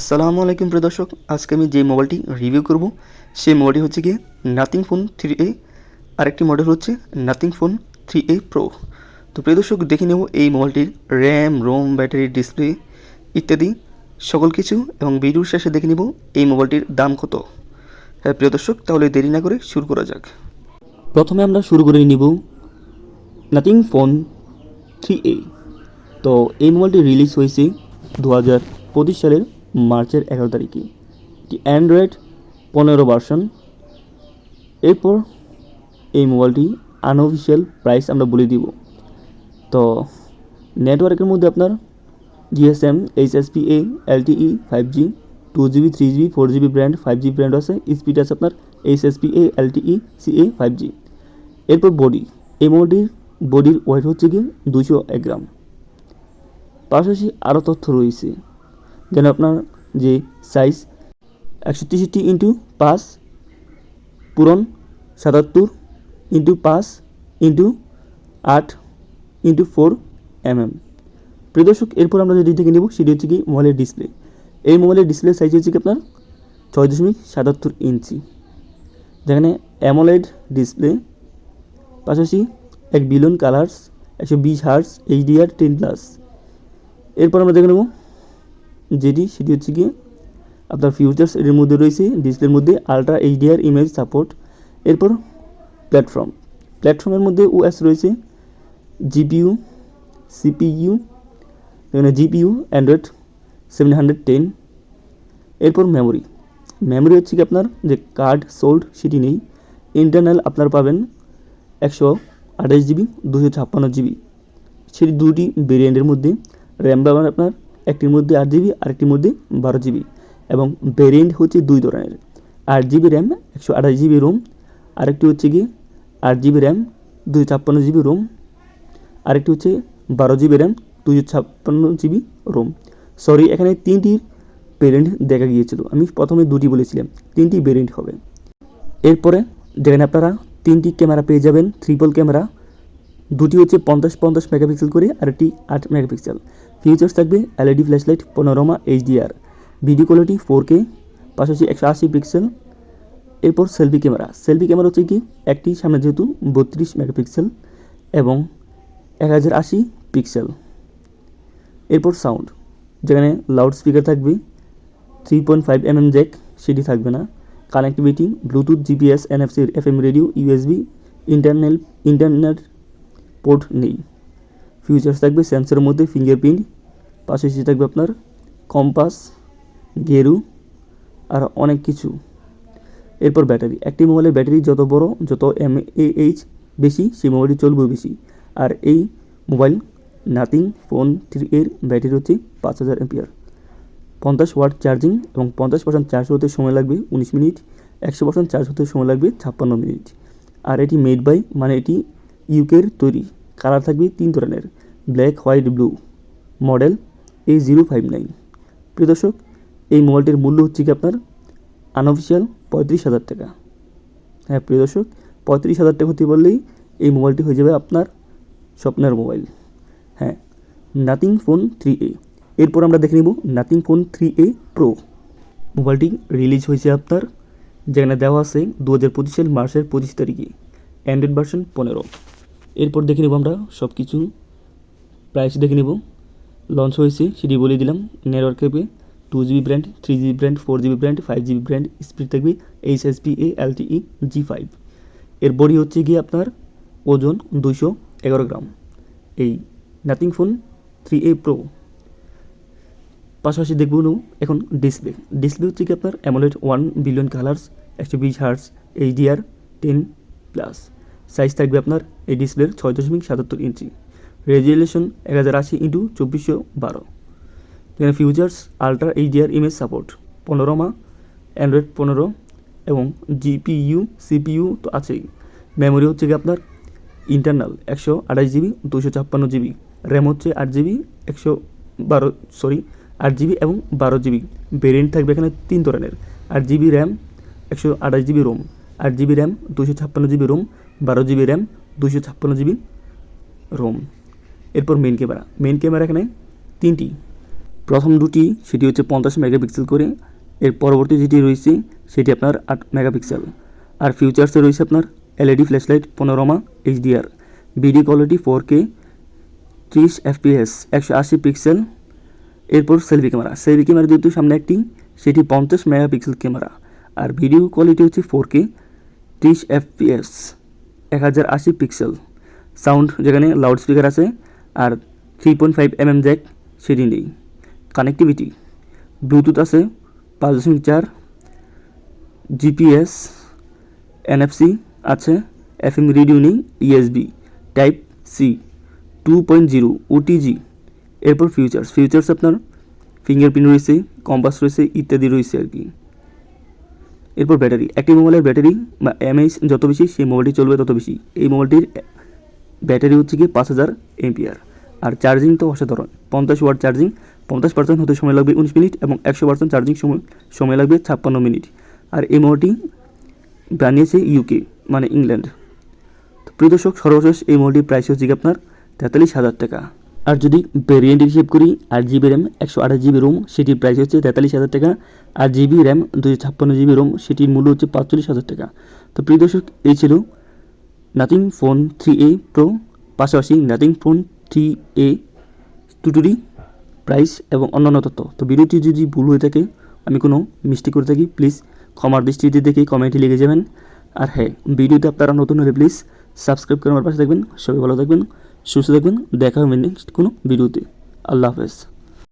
আসসালামু আলাইকুম প্রিয় দর্শক, আজকে আমি যে মোবাইলটি রিভিউ করব, সেই মোবাইলটি হচ্ছে গিয়ে নাথিং ফোন থ্রি এ আরেকটি মডেল হচ্ছে Nothing Phone three A Pro তো প্রিয় দর্শক, দেখে নেব এই মোবাইলটির র্যাম রোম ব্যাটারি ডিসপ্লে ইত্যাদি সকল কিছু এবং ভিডিওর শেষে দেখে নেব এই মোবাইলটির দাম কত। হ্যাঁ প্রিয় দর্শক, তাহলে দেরি না করে শুরু করা যাক। প্রথমে আমরা শুরু করে নিব নাথিং ফোন থ্রি এ তো এই মোবাইলটি রিলিজ হয়েছে দু হাজার পঁচিশ সালের মার্চের এগারো তারিখে। এটি অ্যান্ড্রয়েড পনেরো ভার্সন এরপর এই মোবাইলটি আনঅফিসিয়াল প্রাইস আমরা বলে দিব। তো নেটওয়ার্কের মধ্যে আপনার GSM HSPA LTE five G two GB three GB four GB brand five G brand আছে। স্পিড আছে আপনার HSPA LTE A five G এরপর বডি এই মোবাইলটির বডির ওয়েট হচ্ছে গিয়ে দুশো এক গ্রাম। পাশাপাশি আরও তথ্য রয়েছে। যেন আপনার যে সাইজ একশো তেষট্টি ইন্টু পাঁচ, পূরণ সাতাত্তর ইন্টু পাঁচ ইন্টু আট ইন্টু ফোর এমএম প্রিয় দর্শক, এরপর আমরা যেটি থেকে নেব, সেটি হচ্ছে কি মোবাইলের ডিসপ্লে এই মোবাইলের ডিসপ্লে সাইজ হচ্ছে কি আপনার ছয় দশমিক সাতাত্তর ইঞ্চি। যেখানে অ্যামোলেড ডিসপ্লে পাশাপাশি এক বিলিয়ন কালার্স একশো বিশ হার্স এইচডিআর টেন প্লাস এরপর আমরা দেখে নেব যেটি সেটি হচ্ছে গিয়ে আপনার ফিউচার্স এর মধ্যে রয়েছে ডিসপ্লের মধ্যে আলট্রা এইচডিআর ইমেজ সাপোর্ট এরপর প্ল্যাটফর্ম প্ল্যাটফর্মের মধ্যে ওএস রয়েছে জিপিইউ সিপিইউ এখানে GPU Android seven hundred ten এরপর মেমোরি মেমোরি হচ্ছে কি আপনার যে কার্ড সোল্ড সেটি নেই। ইন্টারনাল আপনার পাবেন একশো আঠাশ জিবি দুশো ছাপ্পান্ন জিবি সেটি দুটি ভেরিয়েন্টের মধ্যে। র্যাম পাবেন আপনার একটির মধ্যে আট জিবি আরেকটির মধ্যে বারো জিবি এবং ভেরিয়েন্ট হচ্ছে দুই ধরনের। আট জিবি র্যাম একশো আঠাশ জিবি রোম আরেকটি হচ্ছে গিয়ে আট জিবি র্যাম দুশো ছাপ্পান্ন জিবি রোম আরেকটি হচ্ছে বারো জিবি র্যাম দুশো ছাপ্পান্ন জিবি রোম সরি এখানে তিনটি ভেরিয়েন্ট দেখা গিয়েছিল। আমি প্রথমে দুটি বলেছিলাম, তিনটি ভেরিয়েন্ট হবে। এরপরে যেখানে আপনারা তিনটি ক্যামেরা পেয়ে যাবেন ট্রিপল ক্যামেরা দুটি হচ্ছে পঞ্চাশ পঞ্চাশ মেগাপিক্সেল করে আর একটি আট মেগাপিক্সেল। ফিচার্স থাকবে LED flashlight panorama HDR video quality four K পাশাপাশি একশো আশি পিক্সেল এরপর সেলফি ক্যামেরা সেলফি ক্যামেরা হচ্ছে কি? একটি সামনে যেহেতু বত্রিশ মেগাপিক্সেল এবং এক হাজার আশি পিক্সেল এরপর সাউন্ড যেখানে লাউড স্পিকার থাকবে three point five M M jack সেটি থাকবে না। Connectivity Bluetooth GPS NFC FM radio USB internal internet port নেই। ফিউচার্স থাকবে সেন্সরের মধ্যে, ফিঙ্গারপ্রিন্ট পাশাপাশি থাকবে আপনার কম্পাস, গেরু আর অনেক কিছু। এরপর ব্যাটারি, একটি মোবাইলের ব্যাটারি যত বড়, যত এম এইচ বেশি, সেই মোবাইলটি চলবে বেশি। আর এই মোবাইল নাথিং ফোন থ্রি এর ব্যাটারি হচ্ছে পাঁচ হাজার এমপিআর পঞ্চাশ ওয়াট চার্জিং এবং পঞ্চাশ পার্সেন্ট চার্জ হতে সময় লাগবে উনিশ মিনিট, একশো পার্সেন্ট চার্জ হতে সময় লাগবে ছাপ্পান্ন মিনিট। আর এটি মেড বাই মানে এটি ইউকের তৈরি। কালার থাকবে তিন ধরনের, black, white, blue. Model A zero five nine প্রিয় দর্শক, এই মোবাইলটির মূল্য হচ্ছে কি আপনার? আনঅফিসিয়াল পঁয়ত্রিশ হাজার টাকা। হ্যাঁ প্রিয় দর্শক, পঁয়ত্রিশ হাজার টাকা হতে বললেই এই মোবাইলটি হয়ে যাবে আপনার স্বপ্নের মোবাইল। হ্যাঁ নাথিং ফোন থ্রি এ এরপর আমরা দেখে নেব Nothing Phone three A Pro মোবাইলটি রিলিজ হয়েছে আপনার, যেখানে দেওয়া আছে দু হাজার পঁচিশ সাল মার্চের পঁচিশ তারিখে। অ্যান্ড্রয়েড ভার্সন পনেরো। এরপর দেখে নেব আমরা সব কিছু প্রাইস দেখে নেব। লঞ্চ হয়েছে, সেটি বলে দিলাম। নেটওয়ার্ক থাকবে two GB brand three GB brand four GB brand five GB brand speed থাকবে H S P A L T E G five এর বডি হচ্ছে গিয়ে আপনার ওজন দুইশো এগারো গ্রাম। এই Nothing Phone three A Pro পাশাপাশি দেখব এখন ডিসপ্লে ডিসপ্লে হচ্ছে কি আপনার অ্যামোলেড ওয়ান বিলিয়ন কালার্স একশো বিশ hertz HDR ten plus size থাকবে আপনার এই ডিসপ্লের ছয় দশমিক সাতাত্তর ইঞ্চি। রেজুলেশন এক হাজার আশি ইন্টু চব্বিশশো বারো। এখানে features ultra HDR image support panorama Android পনেরো এবং জিপিইউ সিপিইউ তো আছেই। মেমোরি হচ্ছে কি আপনার ইন্টারনাল একশো আঠাশ জিবি দুশো ছাপ্পান্ন জিবি। র্যাম হচ্ছে আট জিবি, একশো বারো সরি আট জিবি এবং বারো জিবি। ভেরিয়েন্ট থাকবে এখানে তিন ধরনের। আট জিবি র্যাম একশো আঠাশ জিবি রোম আট জিবি র্যাম দুশো ছাপ্পান্ন জিবি রোম, বারো জিবি র্যাম দুশো ছাপ্পান্ন জিবি রোম। এরপর মেন ক্যামেরা মেন ক্যামেরা এখানে তিনটি। প্রথম দুটি, সেটি হচ্ছে পঞ্চাশ মেগাপিক্সেল করে। এর পরবর্তী যেটি রয়েছে, সেটি আপনার আট মেগাপিক্সেল। আর ফিউচার্সে রয়েছে আপনার LED flashlight panorama HDR video quality four K ত্রিশ এফপিএস একশো আশি পিক্সেল এরপর সেলফি ক্যামেরা সেলফি ক্যামেরা যেহেতু সামনে একটি, সেটি পঞ্চাশ মেগাপিক্সেল ক্যামেরা আর ভিডিও কোয়ালিটি হচ্ছে ফোর কে ত্রিশ এফপিএস এক হাজার আশি পিক্সেল সাউন্ড যেখানে লাউড স্পিকার আছে, আর three point five M M jack সেটি নেই। কানেক্টিভিটি ব্লুটুথ আছে, পাঁচ দশমিক চার জিপিএস এনএফসি আছে এফএম রেডিও নেই USB type C two point zero OTG এরপর ফিউচার্স ফিউচার্স আপনার ফিঙ্গারপ্রিন্ট রয়েছে কম্পাস রয়েছে, ইত্যাদি রয়েছে আর কি। এরপর ব্যাটারি। একটি মোবাইলের ব্যাটারি, বা এমএইচ যত বেশি, সেই মোবাইলটি চলবে তত বেশি। এই মোবাইলটির ব্যাটারি হচ্ছে গিয়ে পাঁচ হাজার এমপিআর আর চার্জিং তো অসাধারণ। পঞ্চাশ ওয়াট চার্জিং, পঞ্চাশ পার্সেন্ট হতে সময় লাগবে উনিশ মিনিট এবং একশো পার্সেন্ট চার্জিং সময় সময় লাগবে ছাপ্পান্ন মিনিট। আর এই মোবাইলটি বানিয়েছে ইউকে মানে ইংল্যান্ড। তো প্রিয় দর্শক, সর্বশেষ এই মোবাইলটির প্রাইস হচ্ছে কি আপনার তেতাল্লিশ হাজার টাকা। আর যদি ভেরিয়েন্ট হিসেব করি আট জিবি র্যাম একশো আঠাশ জিবি রোম সেটির প্রাইস হচ্ছে তেতাল্লিশ হাজার টাকা। আর জিবি র্যাম দুশো ছাপ্পান্ন জিবি রোম সেটির মূল্য হচ্ছে পাঁচচল্লিশ হাজার টাকা। তো প্রিয় দর্শক, এই ছিল Nothing Phone three A Pro পাশাপাশি নাথিং ফোন থ্রি এ দুটোরই প্রাইস এবং অন্যান্য তথ্য। তো ভিডিওটি যদি ভুল হয়ে থাকে, আমি কোনো মিস্টেক করে থাকি প্লিজ ক্ষমার দৃষ্টিতে দেখে কমেন্টে লিখে যাবেন। আর হ্যাঁ ভিডিওতে আপনারা নতুন হলে প্লিজ সাবস্ক্রাইব করে আমার পাশে থাকবেন। সবাই ভালো থাকবেন। সুস্থ থাকবেন দেখা হবে নেক্সট কোনো ভিডিওতে। আল্লাহ হাফেজ।